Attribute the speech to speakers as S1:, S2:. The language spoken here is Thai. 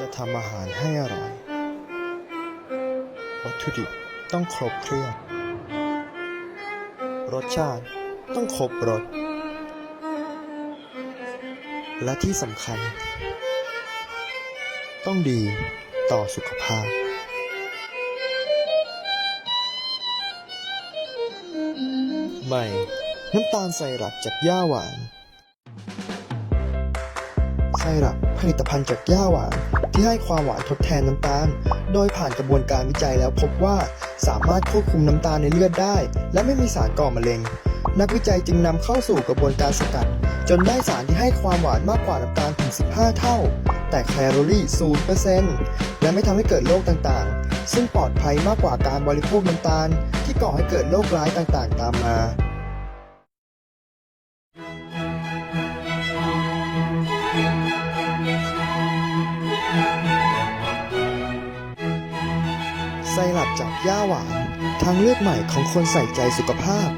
S1: จะทำอาหารให้อร่อย วัตถุดิบต้องครบเครื่อง รสชาติต้องครบรส และที่สำคัญ ต้องดีต่อสุขภาพใหม่น้ำตาลไซรัปจากย่าหวาน ไซรัปผลิตภัณฑ์จากย่าหวาน ที่ให้ความหวานทดแทนน้ำตาล โดยผ่านกระบวนการวิจัยแล้วพบว่าสามารถควบคุมน้ำตาลในเลือดได้ และไม่มีสารก่อมะเร็ง นักวิจัยจึงนำเข้าสู่กระบวนการสกัด จนได้สารที่ให้ความหวานมากกว่าน้ำตาลถึง 15 เท่า แต่แคลอรี่ 0%และไม่ทำให้เกิดโรคต่างๆ ซึ่งปลอดภัยมากกว่าการบริโภคน้ำตาล ที่ก่อให้เกิดโรคร้ายต่างๆ ตามมา ไซรัปจากย่าหวาน ทางเลือกใหม่ของคนใส่ใจสุขภาพ